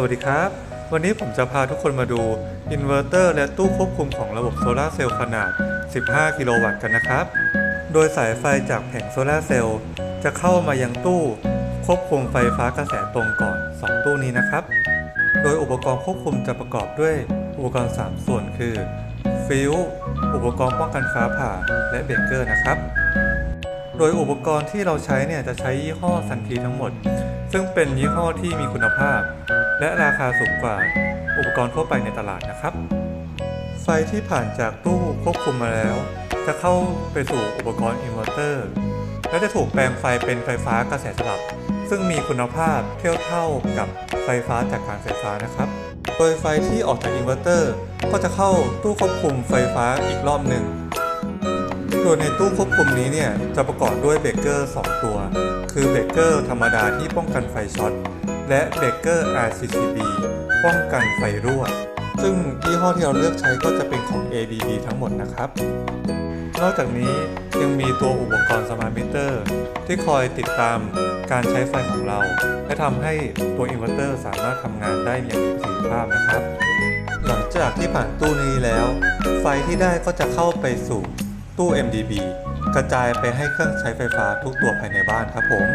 สวัสดีครับ วันนี้ผมจะพาทุกคนมาดูอินเวอร์เตอร์และตู้ควบคุมของระบบโซลาเซลล์ขนาด 15 กิโลวัตต์กันนะครับ โดยสายไฟจากแผงโซลาเซลล์จะเข้ามายังตู้ควบคุมไฟฟ้ากระแสตรงก่อน 2 ตู้นี้นะครับ โดยอุปกรณ์ควบคุมจะประกอบด้วยอุปกรณ์ 3 ส่วนคือฟิวอุปกรณ์ป้องกันฟ้าผ่าและเบรกเกอร์นะครับ โดยอุปกรณ์ที่เราใช้เนี่ยจะใช้ยี่ห้อซันทีทั้งหมด ซึ่งเป็นยี่ห้อที่มีคุณภาพ และราคาสูงกว่าอุปกรณ์ทั่วไปในตลาดนะครับ ไฟที่ผ่านจากตู้ควบคุมมาแล้ว จะเข้าไปสู่อุปกรณ์อินเวอร์เตอร์และจะถูกแปลงไฟเป็นไฟฟ้ากระแสสลับ ซึ่งมีคุณภาพเทียบเท่ากับไฟฟ้าจากการไฟฟ้านะครับโดยไฟที่ออกจากอินเวอร์เตอร์ก็จะเข้าตู้ควบคุมไฟฟ้าอีกรอบหนึ่ง โดยในตู้ควบคุมนี้เนี่ยจะประกอบด้วยเบรกเกอร์ 2 ตัว คือเบรกเกอร์ธรรมดาที่ป้องกันไฟช็อต และเบรกเกอร์ RCCB ป้องกันไฟรั่ว ซึ่งยี่ห้อที่เราเลือกใช้ก็จะเป็นของ ABB ทั้งหมดนะครับ นอกจากนี้ยังมีตัวอุปกรณ์สมาร์ทมิเตอร์ที่คอยติดตามการใช้ไฟของเรา และทำให้ตัวอินเวอร์เตอร์สามารถทำงานได้อย่างมีประสิทธิภาพนะครับ หลังจากที่ผ่านตู้นี้แล้ว ไฟที่ได้ก็จะเข้าไปสู่ ตู้ MDB กระจายไปให้เครื่องใช้ไฟฟ้าทุกตัวภายในบ้านครับผม